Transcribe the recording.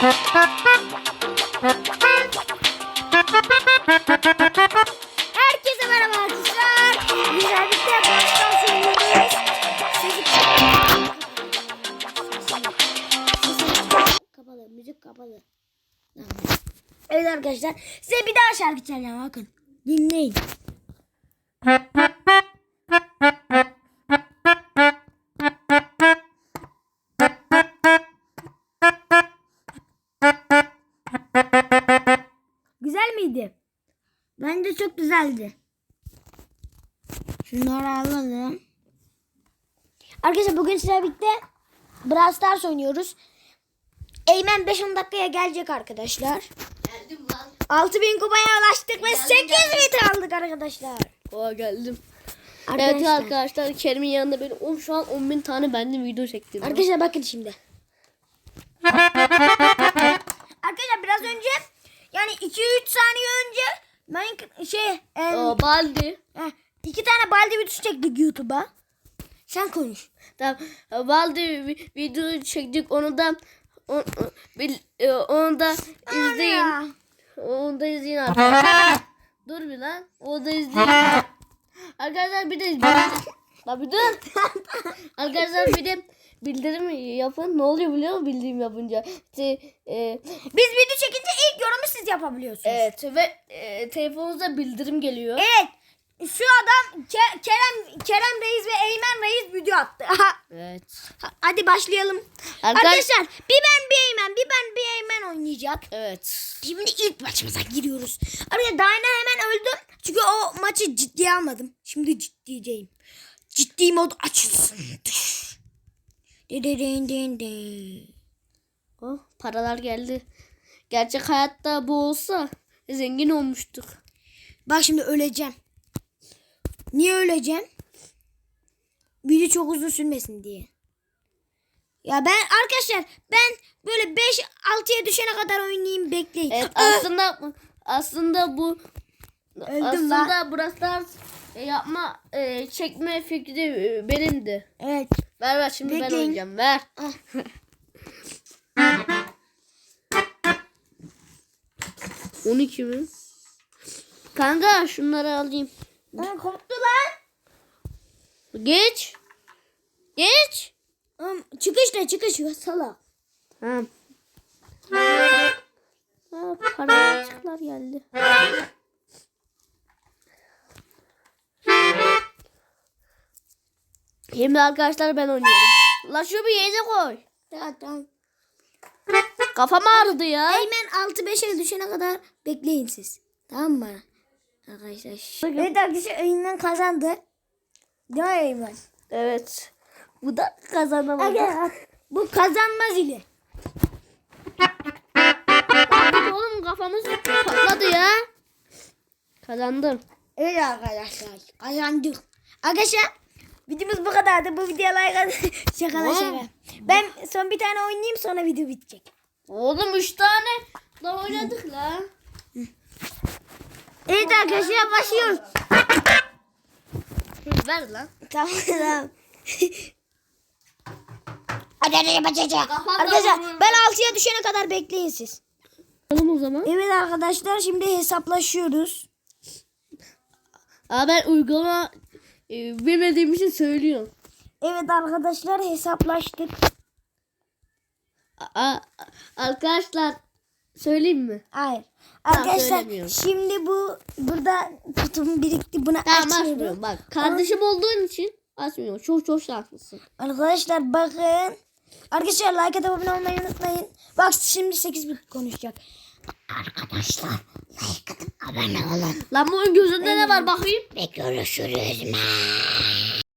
Herkese merhaba arkadaşlar. Güzel bir de baştan söylüyoruz. Kapalı, müzik kapalı. Evet arkadaşlar, size bir daha şarkı çalacağım bakın. Dinleyin. Güzel miydi? Bence çok güzeldi. Şunları alalım. Arkadaşlar bugün sizlerle birlikte Brawl Stars oynuyoruz. Eymen 5-10 dakikaya gelecek arkadaşlar. Geldim lan. 6000 kupaya ulaştık ve Geldim, 8 geldim. bit aldık arkadaşlar. Oha geldim. Evet Arkadaşlar, arkadaşlar Kerim'in yanında benim 10 şu an 10 bin tane bendim video çektim. arkadaşlar bakın şimdi. arkadaşlar biraz önce yani 2-3 saniye önce ben şey e, O baldi. heh, iki tane balde videosu çektik YouTube'a. Sen konuş. Tamam. Baldi vi- video çektik onu da onu, e, onu da izleyin. Onu da izleyin arkadaşlar. dur bir lan. Onu da izleyin. arkadaşlar bir de La bir dur. arkadaşlar bir de bildirim yapın. Ne oluyor biliyor musun bildirim yapınca? İşte, e, Biz video çekince ilk yorumu siz yapabiliyorsunuz. evet ve e, telefonunuzda bildirim geliyor. Evet. Şu adam Ke- Kerem Kerem Reis ve Eymen Reis video attı. Evet. Ha- Hadi başlayalım. Arkadaş- Arkadaşlar bir ben bir Eymen bir ben bir Eymen oynayacak. Evet. Şimdi ilk maçımıza giriyoruz. Arkadaşlar Dayna hemen öldüm. Çünkü o maçı ciddiye almadım. Şimdi ciddiyeceğim. Ciddi mod açılsın. Oh, paralar geldi. Gerçek hayatta bu olsa zengin olmuştuk. Bak şimdi öleceğim. Niye öleceğim? Video çok uzun sürmesin diye. Ya ben arkadaşlar ben böyle 5-6'ya düşene kadar oynayayım bekleyin. Evet aslında aslında bu Öldüm aslında. Brawl Stars yapma e, çekme fikri e, benimdi. Evet. Ver ver şimdi ben Bekleyin. oynayacağım ver. Ah. 12 mi? Kanka şunları alayım. Lan koptu lan. Geç. Geç. Oğlum, çıkış ne çıkış salak. Ha. Şimdi arkadaşlar ben oynuyorum. La şu bir yerine koy. Tamam tamam. Kafam ağrıdı ya. Eymen 6-5'e düşene kadar bekleyin siz. Tamam mı? Arkadaşlar. Evet arkadaşlar Eymen kazandı. Değil mi Eymen? Evet. Bu da kazanamadı. Arkadaşlar, Bu kazanmaz ile. Oğlum kafamız patladı ya. Kazandım. Evet arkadaşlar kazandık. Arkadaşlar videomuz bu kadardı. Bu videoya like atın. şaka la şaka. Ben son bir tane oynayayım sonra video bitecek. Oğlum 3 tane da oynadık la. Evet arkadaşlar başlıyoruz. Ver lan. Tamam tamam. Hadi hadi. Kapat Arkadaşlar ben 6'ya düşene kadar bekleyin siz. Oğlum o zaman. Evet arkadaşlar şimdi hesaplaşıyoruz. Aa ben uygulama e, bilmediğim için söylüyorum. Evet arkadaşlar hesaplaştık. Aa, arkadaşlar söyleyeyim mi? Hayır. Tamam, Arkadaşlar söylemiyorum. şimdi bu burada kutum birikti bunu Tamam açmıyorum. açmıyorum. Bak kardeşim olduğun için açmıyorum. Çok çok şanslısın. Arkadaşlar bakın. Arkadaşlar like atıp abone olmayı unutmayın. Bak şimdi 8 bit konuşacak. Arkadaşlar like atıp abone olun. Lan bunun gözünde ne var bakayım? Ve görüşürüz.